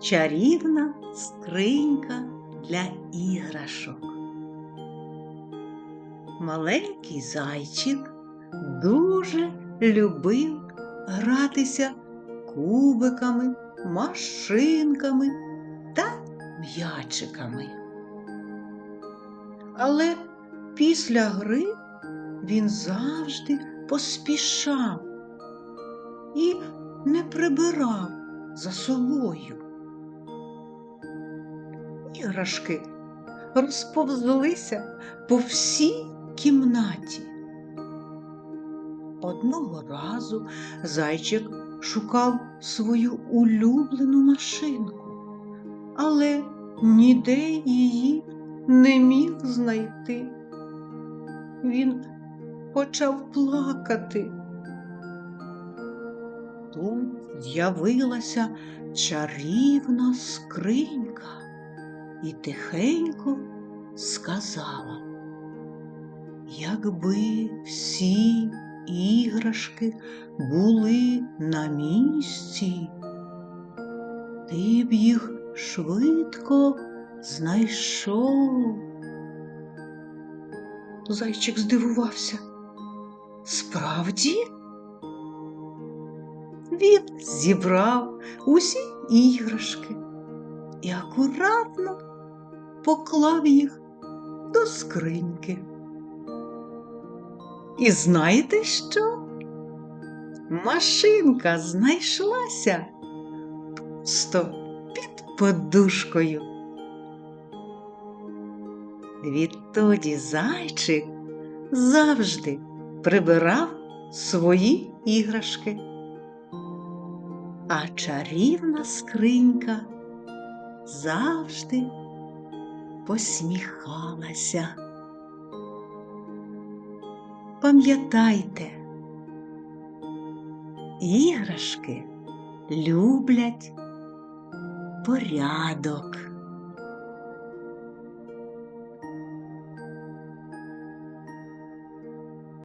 Чарівна скринька для іграшок. Маленький зайчик дуже любив гратися кубиками, машинками та м'ячиками. Але після гри він завжди поспішав і не прибирав за собою. Іграшки розповзлися по всій кімнаті. Одного разу зайчик шукав свою улюблену машинку, але ніде її не міг знайти. Він почав плакати. Тут з'явилася чарівна скринька і тихенько сказала, якби всі іграшки були на місці, ти б їх швидко знайшов. Зайчик здивувався. Справді? Він зібрав усі іграшки і акуратно поклав їх до скриньки. І знаєте що? Машинка знайшлася просто під подушкою. Відтоді зайчик завжди прибирав свої іграшки, а чарівна скринька завжди посміхалася. Пам'ятайте, іграшки люблять порядок.